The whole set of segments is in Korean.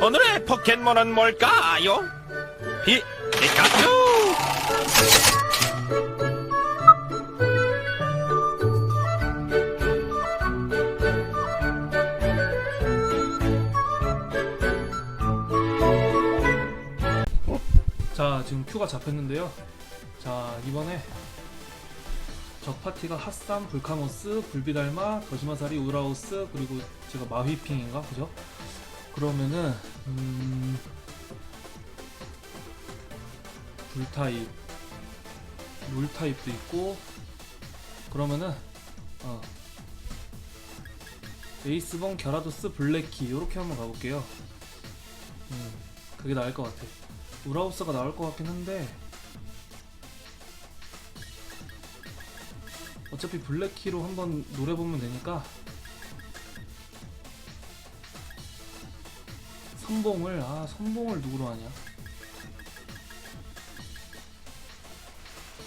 오늘의 포켓몬은 뭘까요? 피, 피카츄! 자 지금 큐가 잡혔는데요 자 이번에 적 파티가 핫삼, 불카모스, 불비달마, 더시마사리, 우라우스 그리고 제가 마휘핑인가 그죠? 그러면은 음... 불 타입 물 타입도 있고 그러면은 어 에이스본, 갸라도스, 블랙키 요렇게 한번 가볼게요. 음 그게 나을 것 같아. 우라우스가 나올 것 같긴 한데 어차피 블랙키로 한번 노려보면 되니까 선봉을 아 선봉을 누구로 하냐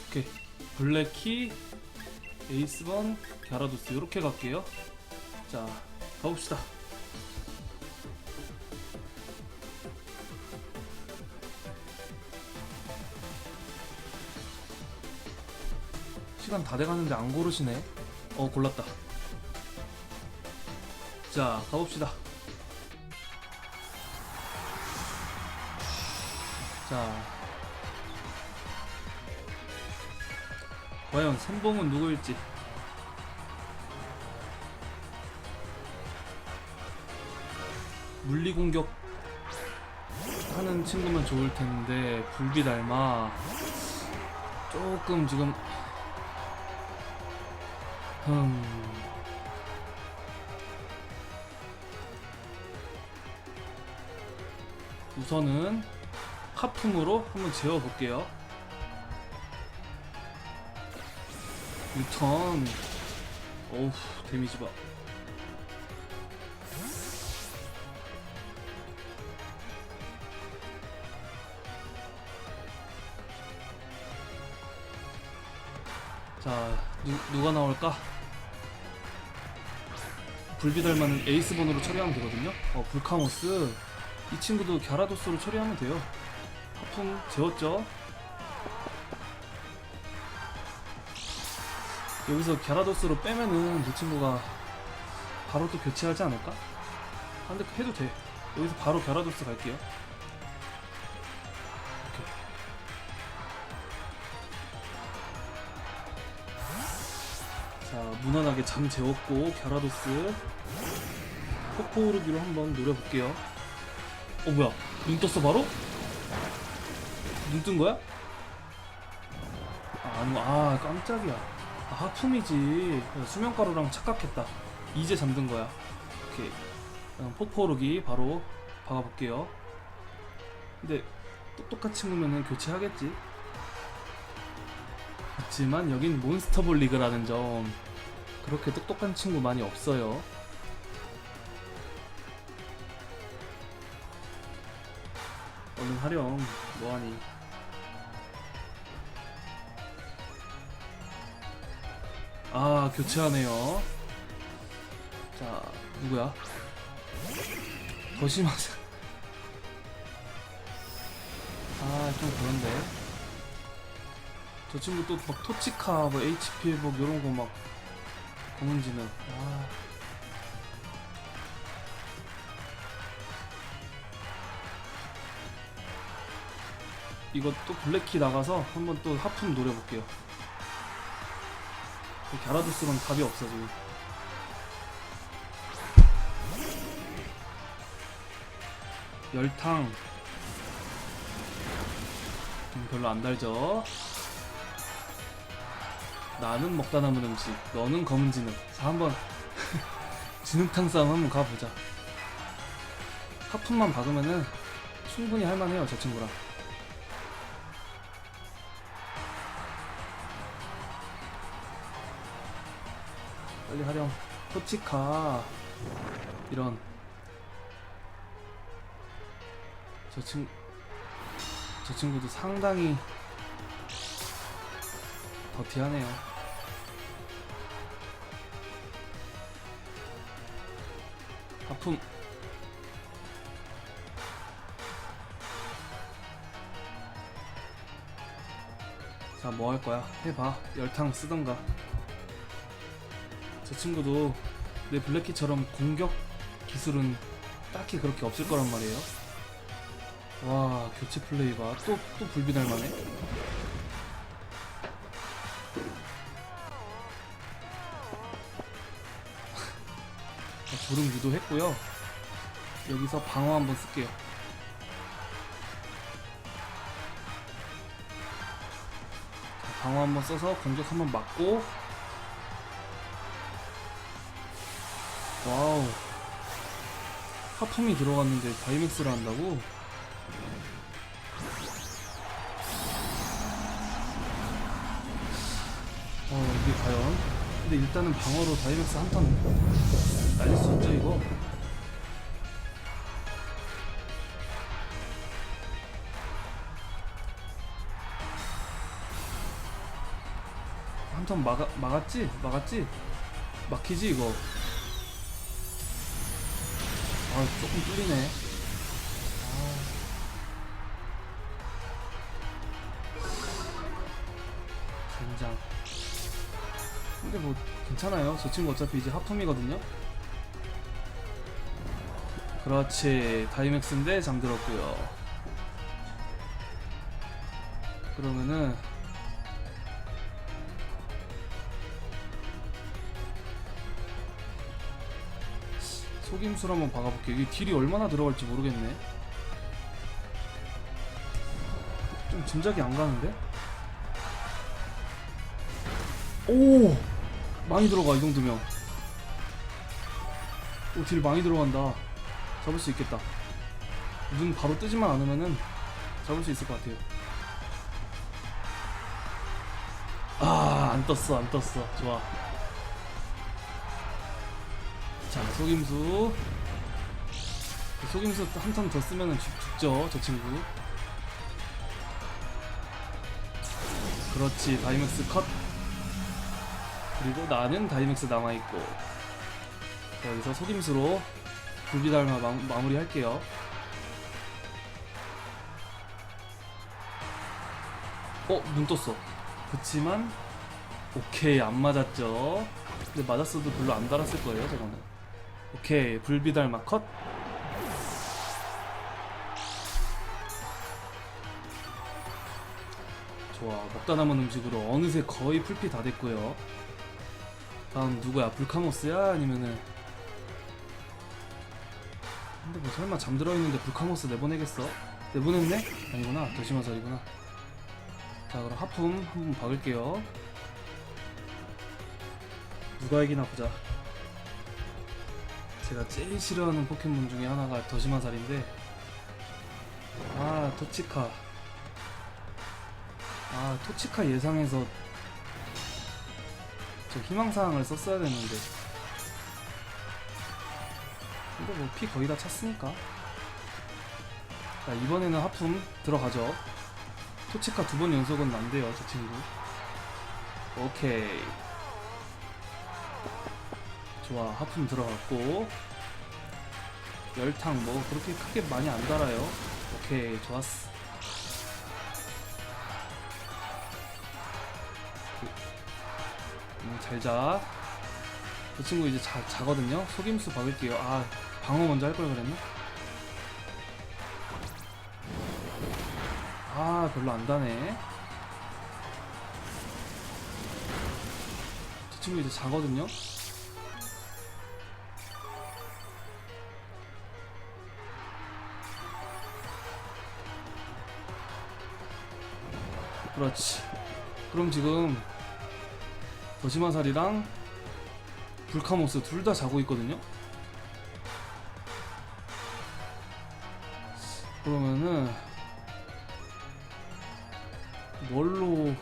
오케이 블랙키 에이스번 갸라도스 이렇게 갈게요 자 가봅시다 시간 다 돼가는데 안 고르시네. 어 골랐다. 자 가봅시다. 과연 선봉은 누구일지. 물리 공격 하는 친구면 좋을 텐데 불비 닮아 조금 지금 음. 우선은 하품으로 한번 재워볼게요. 유턴. 어우, 데미지 봐. 자, 누, 누가 나올까? 불비달마는 에이스본으로 처리하면 되거든요. 어, 불카모스. 이 친구도 갸라도스로 처리하면 돼요. 하품 재웠죠? 여기서 갸라도스로 빼면은 이 친구가 바로 또 교체하지 않을까? 아, 근데 해도 돼. 여기서 바로 갸라도스 갈게요. 오케이. 자, 무난하게 잠 재웠고 갸라도스 코코오르기로 한번 노려볼게요. 어 뭐야? 눈 떴어 바로? 눈 뜬 거야? 아, 아 깜짝이야. 아, 하품이지. 수면가루랑 착각했다. 이제 잠든 거야. 오케이. 폭포오르기 바로 박아볼게요. 근데 똑똑한 친구면은 교체하겠지. 하지만 여긴 몬스터볼 리그라는 점 그렇게 똑똑한 친구 많이 없어요. 얼른 하렴 뭐하니? 아 교체하네요. 자 누구야? 더 심하자. 아좀 그런데. 저 친구 또 막 토치카, 뭐 HP 뭐 이런 거막 검은지는 아. 이거 또 블랙키 나가서 한번 또 하품 노려볼게요. 갸라도스는 답이 없어 지금. 열탕 음, 별로 안 달죠. 나는 먹다 남은 음식, 너는 검은 진흙. 자, 한번 진흙탕 싸움 한번 가보자. 하품만 박으면은 충분히 할만해요, 저 친구랑. 빨리 하렴 토치카. 이런. 저 친, 저 친구도 상당히 더티하네요. 아픔 자 뭐 할 거야? 해봐. 열탕 쓰던가. 저 친구도 내 블랙키처럼 공격 기술은 딱히 그렇게 없을 거란 말이에요. 와, 교체 플레이 봐. 또, 또 불비 닮아네. 자, 구름 유도했고요. 여기서 방어 한번 쓸게요. 자, 방어 한번 써서 공격 한번 맞고 와우 하품이 들어갔는데 다이맥스를 한다고? 어 이게 과연 근데 일단은 방어로 다이맥스 한턴 날릴 수 있죠 이거? 한턴 막아, 막았지? 막았지? 막히지 이거? 아 조금 뚫리네. 아. 젠장. 근데 뭐 괜찮아요. 저 친구 어차피 이제 하품이거든요. 그렇지. 다이맥스인데 잠들었고요. 그러면은 속임수를 한번 박아볼게요. 이게 딜이 얼마나 들어갈지 모르겠네. 좀 짐작이 안 가는데? 오! 많이 들어가, 이 정도면. 오, 딜 많이 들어간다. 잡을 수 있겠다. 눈 바로 뜨지만 않으면은 잡을 수 있을 것 같아요. 아, 안 떴어, 안 떴어. 좋아. 자 속임수. 속임수 한 턴 더 쓰면 죽, 죽죠 저 친구. 그렇지 다이맥스 컷. 그리고 나는 다이맥스 남아있고. 자, 여기서 속임수로 불비달마 마, 마무리 할게요. 어? 눈 떴어. 그치만 오케이 안 맞았죠. 근데 맞았어도 별로 안 달았을 거예요 저거는 오케이 불비달마 컷. 좋아 먹다 남은 음식으로 어느새 거의 풀피 다 됐고요. 다음 누구야? 불카모스야? 아니면은 근데 뭐 설마 잠들어 있는데 불카모스 내보내겠어? 내보냈네? 아니구나. 도시마설이구나. 자 그럼 하품 한번 박을게요. 누가 이기나 보자 제가 제일 싫어하는 포켓몬 중에 하나가 더시마살인데. 아 토치카. 아 토치카 예상해서 저 희망사항을 썼어야 됐는데. 근데 뭐피 거의 다 찼으니까. 자 이번에는 하품 들어가죠. 토치카 두 번 연속은 안 돼요 저 친구. 오케이. 좋아 하품 들어갔고 열탕 뭐 그렇게 크게 많이 안 달아요. 오케이 좋았어. 음, 잘자. 저 친구 이제 자, 자거든요. 속임수 박을게요. 아 방어 먼저 할 걸 그랬나? 아 별로 안 다네. 저 친구 이제 자거든요 그렇지. 그럼 지금 더시마살이랑 불카모스 둘 다 자고 있거든요. 그러면은 뭘로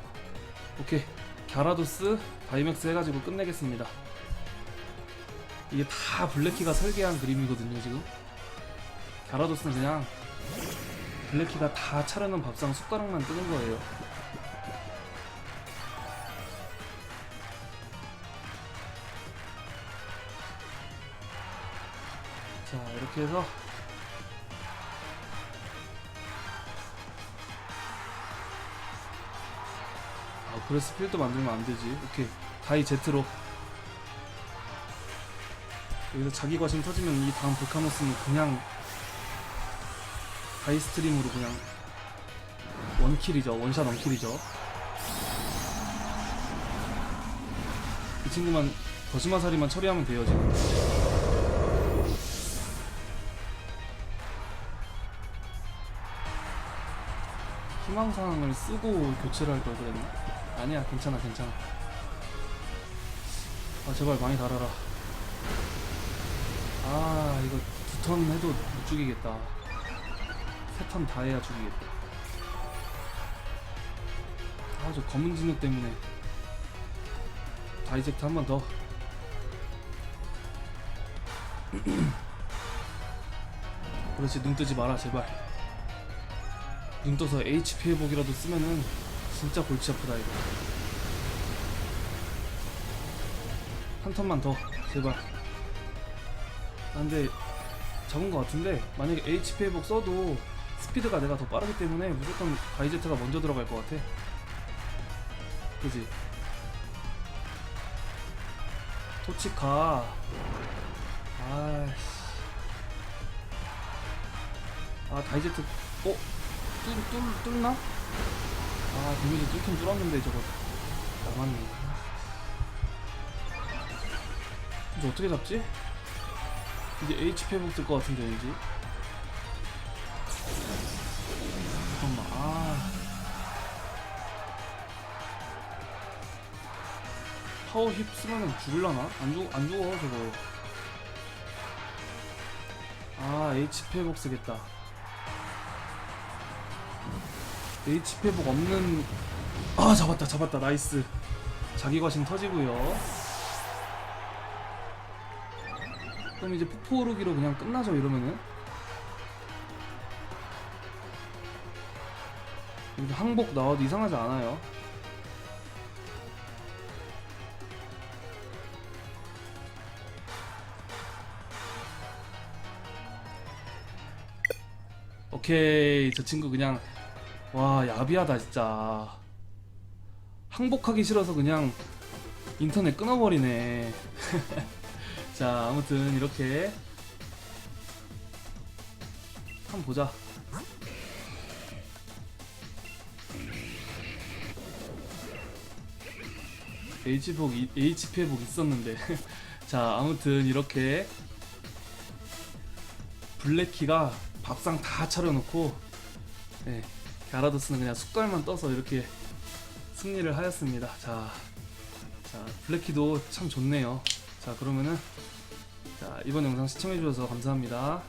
오케이 갸라도스 다이맥스 해가지고 끝내겠습니다. 이게 다 블랙키가 설계한 그림이거든요 지금. 갸라도스는 그냥 블랙키가 다 차려놓은 밥상 숟가락만 뜨는 거예요. 이렇게 해서 그래서 필드 만들면 안 되지. 오케이. 다이 제트로. 여기서 자기 과신 터지면 이 다음 불카노스는 그냥 다이 스트림으로 그냥 원킬이죠. 원샷 원킬이죠. 이 친구만 거시마사리만 처리하면 돼요 지금. 희망사항을 쓰고 교체를 할 걸 그랬나? 아니야 괜찮아 괜찮아. 아 제발 많이 달아라. 아 이거 두 턴 해도 못 죽이겠다. 세 턴 다 해야 죽이겠다. 아 저 검은 진흙 때문에. 다이젝트 한 번 더. 그렇지 눈 뜨지 마라 제발 눈 떠서 HP 회복이라도 쓰면은 진짜 골치 아프다 이거. 한 턴만 더 제발. 아, 근데 잡은 것 같은데 만약에 HP 회복 써도 스피드가 내가 더 빠르기 때문에 무조건 바이제트가 먼저 들어갈 것 같아. 그지? 토치카. 아이씨. 아 다이제트 어? 뚫, 뚫, 뚫 나? 아 데미지 뚫긴 뚫었는데 저거 남았네 이제 어떻게 잡지? 이제 HP 회복 될것 같은데 왠지 잠깐만 아 파워 힙 쓰면은 죽을라나? 안 죽, 안 죽어 저거 아 HP 회복 쓰겠다 HP 회복 없는 아 잡았다 잡았다 나이스. 자기 과신 터지고요. 그럼 이제 폭포 오르기로 그냥 끝나죠 이러면은? 이렇게 항복 나와도 이상하지 않아요. 오케이 저 친구 그냥 와 야비하다 진짜. 항복하기 싫어서 그냥 인터넷 끊어버리네. 자 아무튼 이렇게 한번 보자. H복, HP 회복 있었는데. 자 아무튼 이렇게 블랙키가 밥상 다 차려놓고 네, 가라도스는 그냥 숟갈만 떠서 이렇게 승리를 하였습니다. 자, 자 블랙키도 참 좋네요. 자 그러면은 자 이번 영상 시청해주셔서 감사합니다.